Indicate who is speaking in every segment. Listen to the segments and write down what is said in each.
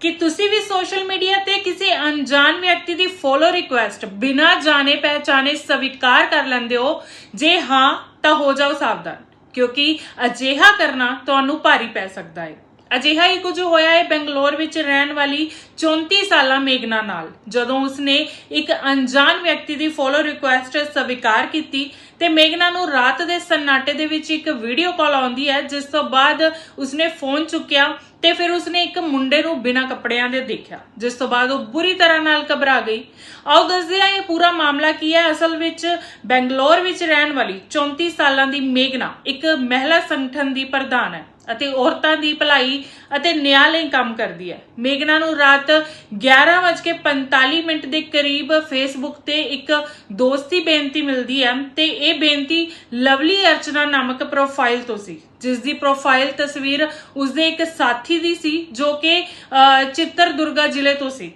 Speaker 1: ਕਿ ਤੁਸੀਂ ਵੀ social media ਤੇ ਕਿਸੇ ਅਣਜਾਣ ਵਿਅਕਤੀ ਦੀ ਫੋਲੋ ਰਿਕੁਐਸਟ ਬਿਨਾਂ ਜਾਣੇ ਪਹਿਚਾਣੇ ਸਵੀਕਾਰ ਕਰ ਲੈਂਦੇ ਹੋ, ਜੇ ਹਾਂ, ਤਾਂ ਹੋ ਜਾਓ ਸਾਵਧਾਨ, ਕਿਉਂਕਿ ਅਜਿਹਾ ਕਰਨਾ ਤੁਹਾਨੂੰ ਭਾਰੀ ਪੈ ਸਕਦਾ ਹੈ। ਅਜਿਹਾ ਹੀ ਕੁਝ ਹੋਇਆ ਹੈ ਬੰਗਲੌਰ ਵਿੱਚ ਰਹਿਣ ਵਾਲੀ 34 ਸਾਲਾ ਮੇਗਨਾ ਨਾਲ। ਜਦੋਂ ਉਸਨੇ ਇੱਕ ਅਣਜਾਣ ਵਿਅਕਤੀ ਦੀ ਫੋਲੋ ਰਿਕੁਐਸਟ ਸਵੀਕਾਰ ਕੀਤੀ, ਤੇ ਮੇਗਨਾ ਨੂੰ ਰਾਤ ਦੇ ਸੰਨਾਟੇ ਦੇ ਵਿੱਚ ਇੱਕ ਵੀਡੀਓ ਕਾਲ ਆਉਂਦੀ ਹੈ, ਜਿਸ ਤੋਂ ਬਾਅਦ ਉਸਨੇ ਫੋਨ ਚੁੱਕਿਆ ਤੇ ਫਿਰ ਉਸਨੇ ਇੱਕ ਮੁੰਡੇ ਨੂੰ ਬਿਨਾਂ ਕੱਪੜਿਆਂ ਦੇ ਦੇਖਿਆ, ਜਿਸ ਤੋਂ ਬਾਅਦ ਉਹ ਬੁਰੀ ਤਰ੍ਹਾਂ ਨਾਲ ਘਬਰਾ ਗਈ। ਆਓ ਦੱਸਦੇ ਹਾਂ ਇਹ ਪੂਰਾ ਮਾਮਲਾ ਕੀ ਹੈ। ਅਸਲ ਵਿੱਚ ਬੈਂਗਲੌਰ ਵਿੱਚ ਰਹਿਣ ਵਾਲੀ 34 ਸਾਲਾਂ ਦੀ ਮੇਗਨਾ ਇੱਕ ਮਹਿਲਾ ਸੰਗਠਨ ਦੀ ਪ੍ਰਧਾਨ ਹੈ। ਅਤੇ ਔਰਤਾਂ ਦੀ ਭਲਾਈ ਅਤੇ ਨਿਆਂ ਲਈ ਕੰਮ ਕਰਦੀ ਹੈ। ਮੇਗਨਾ ਨੂੰ ਰਾਤ 11:45 ਮਿੰਟ ਦੇ ਕਰੀਬ ਫੇਸਬੁੱਕ ਤੇ ਇੱਕ ਦੋਸਤੀ ਬੇਨਤੀ ਮਿਲਦੀ ਹੈ ਤੇ ਇਹ ਬੇਨਤੀ ਲਵਲੀ ਅਰਚਨਾ ਨਾਮਕ ਪ੍ਰੋਫਾਈਲ ਤੋਂ ਸੀ। ਜਿਸ ਦੀ ਪ੍ਰੋਫਾਈਲ ਤਸਵੀਰ ਉਸਦੇ ਇੱਕ ਸਾਥੀ ਦੀ ਸੀ ਜੋ ਕਿ ਅਹ, ਚਿੱਤਰਦੁਰਗਾ ਜ਼ਿਲ੍ਹੇ ਤੋਂ ਸੀ।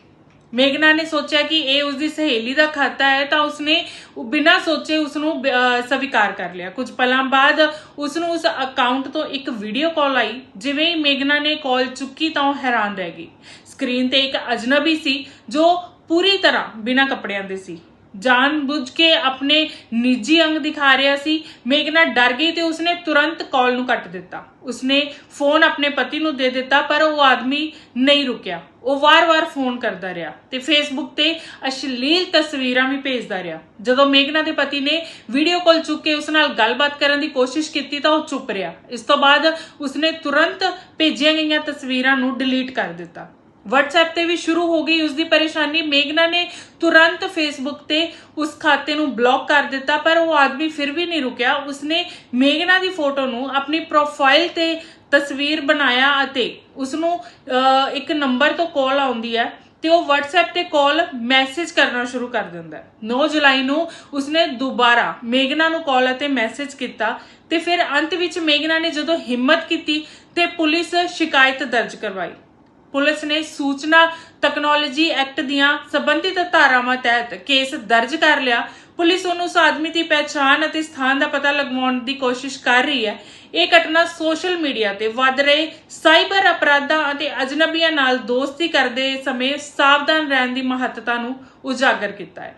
Speaker 1: ਮੇਗਨਾ ਨੇ ਸੋਚਿਆ ਕਿ ਇਹ ਉਸਦੀ ਸਹੇਲੀ ਦਾ ਖਾਤਾ ਹੈ, ਤਾਂ ਉਸਨੇ ਬਿਨਾਂ ਸੋਚੇ ਉਸ ਨੂੰ ਸਵੀਕਾਰ ਕਰ ਲਿਆ। ਕੁਝ ਪਲਾਂ ਬਾਅਦ ਉਸ ਨੂੰ ਉਸ ਅਕਾਊਂਟ ਤੋਂ ਇੱਕ ਵੀਡੀਓ ਕਾਲ ਆਈ, ਜਿਵੇਂ ਹੀ ਮੇਗਨਾ ਨੇ ਕਾਲ ਚੁੱਕੀ ਤਾਂ ਉਹ ਹੈਰਾਨ ਰਹਿ ਗਈ। ਸਕਰੀਨ ਤੇ ਇੱਕ ਅਜਨਬੀ ਸੀ, ਜੋ ਪੂਰੀ ਤਰ੍ਹਾਂ ਬਿਨਾਂ ਕੱਪੜਿਆਂ ਦੇ ਸੀ। ਜਾਣਬੁੱਝ ਕੇ ਆਪਣੇ ਨਿੱਜੀ ਅੰਗ ਦਿਖਾ ਰਿਹਾ ਸੀ। ਮੇਗਨਾ ਡਰ ਗਈ ਤੇ ਉਸਨੇ ਤੁਰੰਤ ਕਾਲ ਨੂੰ ਕੱਟ ਦਿੱਤਾ। ਉਸਨੇ ਫੋਨ ਆਪਣੇ ਪਤੀ ਨੂੰ ਦੇ ਦਿੱਤਾ, ਪਰ ਉਹ ਆਦਮੀ ਨਹੀਂ ਰੁਕਿਆ। ਉਹ ਵਾਰ-ਵਾਰ ਫੋਨ ਕਰਦਾ ਰਿਹਾ ਤੇ ਫੇਸਬੁੱਕ ਤੇ ਅਸ਼ਲੀਲ ਤਸਵੀਰਾਂ ਵੀ ਭੇਜਦਾ ਰਿਹਾ। ਜਦੋਂ ਮੇਗਨਾ ਦੇ ਪਤੀ ਨੇ ਵੀਡੀਓ ਕਾਲ ਚੁੱਕ ਕੇ ਉਸ ਨਾਲ ਗੱਲਬਾਤ ਕਰਨ ਦੀ ਕੋਸ਼ਿਸ਼ ਕੀਤੀ ਤਾਂ ਉਹ ਚੁੱਪ ਰਿਹਾ। ਇਸ ਤੋਂ ਬਾਅਦ ਉਸਨੇ ਤੁਰੰਤ ਭੇਜੀਆਂ ਗਈਆਂ ਤਸਵੀਰਾਂ ਨੂੰ ਡਿਲੀਟ ਕਰ ਦਿੱਤਾ। WhatsApp ਤੇ ਵੀ ਸ਼ੁਰੂ ਹੋ ਗਈ ਉਸ ਦੀ ਪਰੇਸ਼ਾਨੀ। ਮੇਗਨਾ ਨੇ ਤੁਰੰਤ Facebook ਤੇ ਉਸ ਖਾਤੇ ਨੂੰ ਬਲੌਕ ਕਰ ਦਿੱਤਾ, ਪਰ ਉਹ ਆਦਮੀ ਫਿਰ ਵੀ ਨਹੀਂ ਰੁਕਿਆ। ਉਸਨੇ ਮੇਗਨਾ ਦੀ ਫੋਟੋ ਨੂੰ ਆਪਣੀ ਪ੍ਰੋਫਾਈਲ ਤੇ ਤਸਵੀਰ ਬਣਾਇਆ ਅਤੇ ਉਸ ਨੂੰ ਇੱਕ ਨੰਬਰ ਤੋਂ ਕਾਲ ਆਉਂਦੀ ਹੈ ਤੇ ਉਹ WhatsApp ਤੇ ਕਾਲ ਮੈਸੇਜ ਕਰਨਾ ਸ਼ੁਰੂ ਕਰ ਦਿੰਦਾ ਹੈ। 9 ਜੁਲਾਈ ਨੂੰ ਉਸਨੇ ਦੁਬਾਰਾ ਮੇਗਨਾ ਨੂੰ ਕਾਲ ਅਤੇ ਮੈਸੇਜ ਕੀਤਾ ਤੇ ਫਿਰ ਅੰਤ ਵਿੱਚ ਮੇਗਨਾ ਨੇ ਜਦੋਂ ਹਿੰਮਤ ਕੀਤੀ ਤੇ ਪੁਲਿਸ ਸ਼ਿਕਾਇਤ ਦਰਜ ਕਰਵਾਈ। ਪੁਲਿਸ ਨੇ ਸੂਚਨਾ ਤਕਨਾਲੋਜੀ ਐਕਟ ਦੀਆਂ ਸਬੰਧਿਤ ਧਾਰਾਵਾਂ ਤਹਿਤ ਕੇਸ ਦਰਜ ਕਰ ਲਿਆ। ਪੁਲਿਸ ਉਹਨੂੰ ਉਸ ਆਦਮੀ ਦੀ ਪਛਾਣ ਅਤੇ ਸਥਾਨ ਦਾ ਪਤਾ ਲਗਾਉਣ ਦੀ ਕੋਸ਼ਿਸ਼ ਕਰ ਰਹੀ ਹੈ। ਇਹ ਘਟਨਾ ਸੋਸ਼ਲ ਮੀਡੀਆ ਤੇ ਵੱਧ ਰਹੇ ਸਾਈਬਰ ਅਪਰਾਧਾਂ ਅਤੇ ਅਜਨਬੀਆਂ ਨਾਲ ਦੋਸਤੀ ਕਰਦੇ ਸਮੇਂ ਸਾਵਧਾਨ ਰਹਿਣ ਦੀ ਮਹੱਤਤਾ ਨੂੰ ਉਜਾਗਰ ਕੀਤਾ ਹੈ।